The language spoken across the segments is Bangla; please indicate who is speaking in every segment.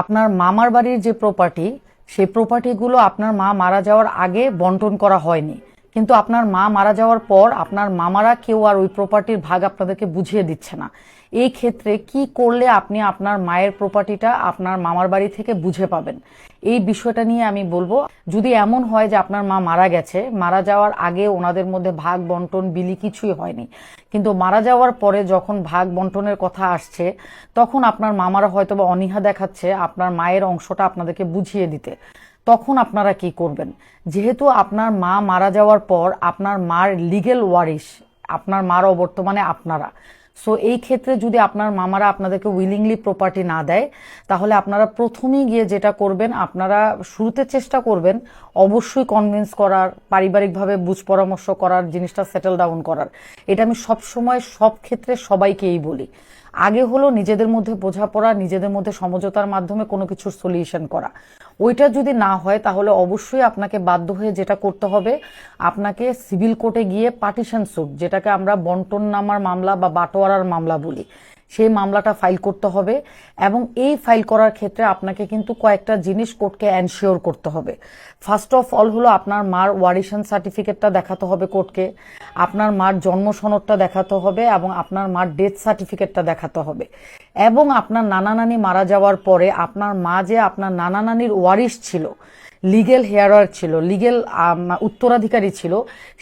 Speaker 1: আপনার মামার বাড়ির যে প্রপার্টি সেই প্রপার্টিগুলো আপনার মা মারা যাওয়ার আগে বন্টন করা হয়নি। কিন্তু আপনার মা মারা যাওয়ার পর আপনার মামারা কেউ আর ওই প্রপার্টির ভাগ আপনাদেরকে বুঝিয়ে দিচ্ছে না। এই ক্ষেত্রে কি করলে আপনি আপনার মায়ের প্রপার্টিটা আপনার মামার বাড়ি থেকে বুঝে পাবেন? এই বিষয়টা নিয়ে আমি বলব, যদি এমন হয় যে আপনার মা মারা গেছে, মারা যাওয়ার আগে ওনাদের মধ্যে ভাগ বন্টন, বিলি কিছুই হয়নি। কিন্তু মারা যাওয়ার পরে যখন ভাগ বন্টনের কথা আসছে, তখন আপনার মামারা হয়তো বা অনীহা দেখাচ্ছে আপনার মায়ের অংশটা আপনাদেরকে বুঝিয়ে দিতে। তখন আপনারা কি করবেন? যেহেতু আপনার মা মারা যাওয়ার পর আপনার মার লিগেল ওয়ারিশ আপনার মার অবর্তমানে আপনারা। সো এই ক্ষেত্রে যদি আপনার মামারা আপনাদেরকে উইলিংলি প্রপার্টি না দেয়, তাহলে আপনারা প্রথমেই গিয়ে যেটা করবেন, আপনারা শুরুতে চেষ্টা করবেন অবশ্যই কনভিন্স করার, পারিবারিকভাবে বুঝ পরামর্শ করার, জিনিসটা সেটেল ডাউন করার। এটা আমি সবসময় সব ক্ষেত্রে সবাইকেই বলি। আগে হলো নিজেদের মধ্যে বোঝাপড়া, নিজেদের মধ্যে সমঝোতার মাধ্যমে কোনো কিছুর সলিউশন করা। ওইটা যদি না হয়, তাহলে অবশ্যই আপনাকে বাধ্য হয়ে যেটা করতে হবে, আপনাকে সিভিল কোর্টে গিয়ে পার্টিশন সুট যেটাকে আমরা বন্টন নামার মামলা বা বাটোয়ারার মামলা বলি। সেই মামলাটা ফাইল করতে হবে এবং এই ফাইল করার ক্ষেত্রে আপনাকে কিন্তু কয়েকটা জিনিস কোর্টকে এনশিওর করতে হবে। ফার্স্ট অফ অল হলো আপনার মার ওয়ারিশন সার্টিফিকেটটা দেখাতে হবে কোর্টকে আপনার মার জন্ম সনদটা দেখাতে হবে এবং আপনার মার ডেথ সার্টিফিকেটটা দেখাতে হবে। এবং আপনার নানা নানি মারা যাওয়ার পরে আপনার মা যে আপনার নানা নানির ওয়ারিশ ছিল লিগেল হেয়ারার ছিল লিগেল উত্তরাধিকারী ছিল,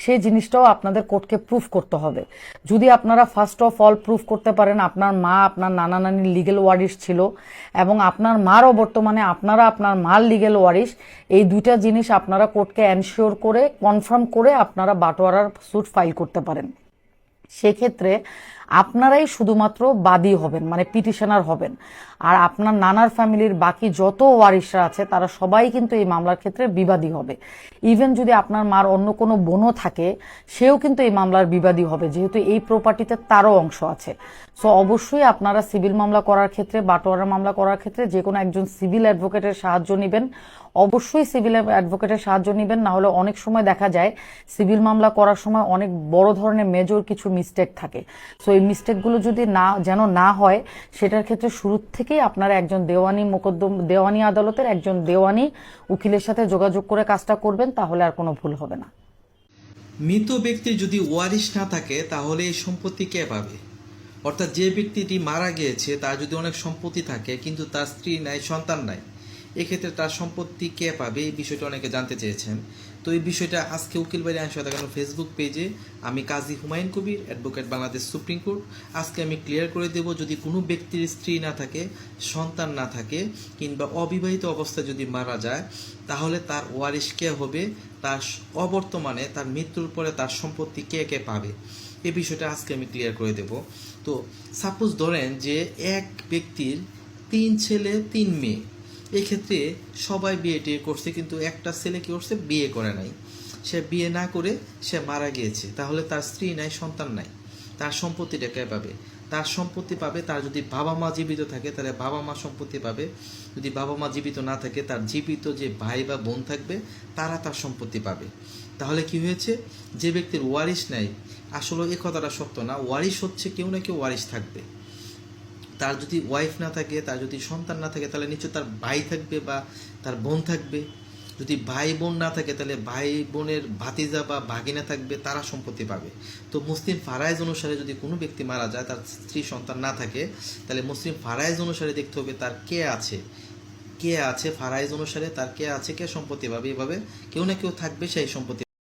Speaker 1: সেই জিনিসটাও আপনাদের কোর্টকে প্রুফ করতে হবে। যদি আপনারা ফার্স্ট অফ অল প্রুফ করতে পারেন, আপনার মা, আপনার নানা নানির লিগেল ওয়ারিশ ছিল, এবং আপনার মারও বর্তমানে আপনারা আপনার মার লিগেল ওয়ারিশ, এই দুইটা জিনিস আপনারা কোর্টকে এনশিওর করে কনফার্ম করে আপনারা বাটোয়ারার সুট ফাইল করতে পারেন। সেক্ষেত্রে আপনারাই শুধুমাত্র বাদী হবেন মানে পিটিশনার হবেন। আর আপনার নানার ফ্যামিলির বাকি যত ওয়ারিশরা আছে, তারা সবাই কিন্তু এই মামলার ক্ষেত্রে বিবাদী হবে। ইভেন যদি আপনার মার অন্য কোনো বোনও থাকে, সেও কিন্তু এই মামলার বিবাদী হবে, যেহেতু এই প্রপার্টিতে তারও অংশ আছে। সো অবশ্যই আপনারা সিভিল মামলা করার ক্ষেত্রে, বাটোয়ারা মামলা করার ক্ষেত্রে যে কোনো একজন সিভিল অ্যাডভোকেটের সাহায্য নেবেন। অবশ্যই সিভিল অ্যাডভোকেটের সাহায্য নেবেন, না হলে অনেক সময় দেখা যায় সিভিল মামলা করার সময় অনেক বড় ধরনের মেজর কিছু মিস্টেক থাকে। সো এই মিস্টেকগুলো যদি না, যেন না হয়, সেটার ক্ষেত্রে শুরু থেকেই আপনারা একজন দেওয়ানি মোকদ্দম, দেওয়ানি আদালতের একজন দেওয়ানি উকিলের সাথে যোগাযোগ করে কাজটা করবেন, তাহলে আর কোনো ভুল হবে না।
Speaker 2: মৃত ব্যক্তির যদি ওয়ারিশ না থাকে, তাহলে এই সম্পত্তি কে পাবে? অর্থাৎ যে ব্যক্তিটি মারা গিয়েছে, তার যদি অনেক সম্পত্তি থাকে, কিন্তু তার স্ত্রী নাই, সন্তান নাই এক্ষেত্রে তার সম্পত্তি কে পাবে? এই বিষয়টা অনেকে জানতে চেয়েছেন। তো এই বিষয়টা আজকে উকিল বাড়ি আইন সহায়তা ফেসবুক পেজে আমি Kazi Humayun Kabir advocate Bangladesh supreme court. আজকে আমি ক্লিয়ার করে দেব, যদি কোনো ব্যক্তির স্ত্রী না থাকে, সন্তান না থাকে, কিংবা অবিবাহিত অবস্থায় যদি মারা যায়, তাহলে তার ওয়ারিশ কে হবে? তার অবর্তমানে তার মৃত্যুর পরে তার সম্পত্তি কে কে পাবে? এ বিষয়টা আজকে আমি ক্লিয়ার করে দেব। তো সাপোজ ধরেন যে এক ব্যক্তির তিন ছেলে, তিন মেয়ে। এক্ষেত্রে সবাই বিয়ে টিয়ে করছে, কিন্তু একটা ছেলে কি করছে? বিয়ে করে নাই। সে বিয়ে না করে সে মারা গিয়েছে। তাহলে তার স্ত্রী নাই, সন্তান নাই। তার সম্পত্তিটা কে পাবে? তার সম্পত্তি পাবে, তার যদি বাবা মা জীবিত থাকে, তাহলে বাবা মা সম্পত্তি পাবে। যদি বাবা মা জীবিত না থাকে, তার জীবিত যে ভাই বা বোন থাকবে, তারা তার সম্পত্তি পাবে। তাহলে কি হয়েছে? যে ব্যক্তির ওয়ারিশ নাই, আসলে এ কথাটা সত্য না। ওয়ারিশ হচ্ছে কেউ না কেউ ওয়ারিশ থাকবে। তার যদি ওয়াইফ না থাকে, তার যদি সন্তান না থাকে, তাহলে নিশ্চয় তার ভাই থাকবে বা তার বোন থাকবে। যদি ভাই বোন না থাকে, তাহলে ভাই বোনের ভাতিজা বা ভাগিনা থাকবে, তারা সম্পত্তি পাবে। তো মুসলিম ফারাইজ অনুসারে যদি কোনো ব্যক্তি মারা যায়, তার স্ত্রী, সন্তান না থাকে, তাহলে মুসলিম ফারাইজ অনুসারে দেখতে হবে তার কে আছে। কে আছে ফারাইজ অনুসারে, তার কে আছে, কে সম্পত্তি পাবে। এভাবে কেউ না কেউ থাকবে সেই সম্পত্তি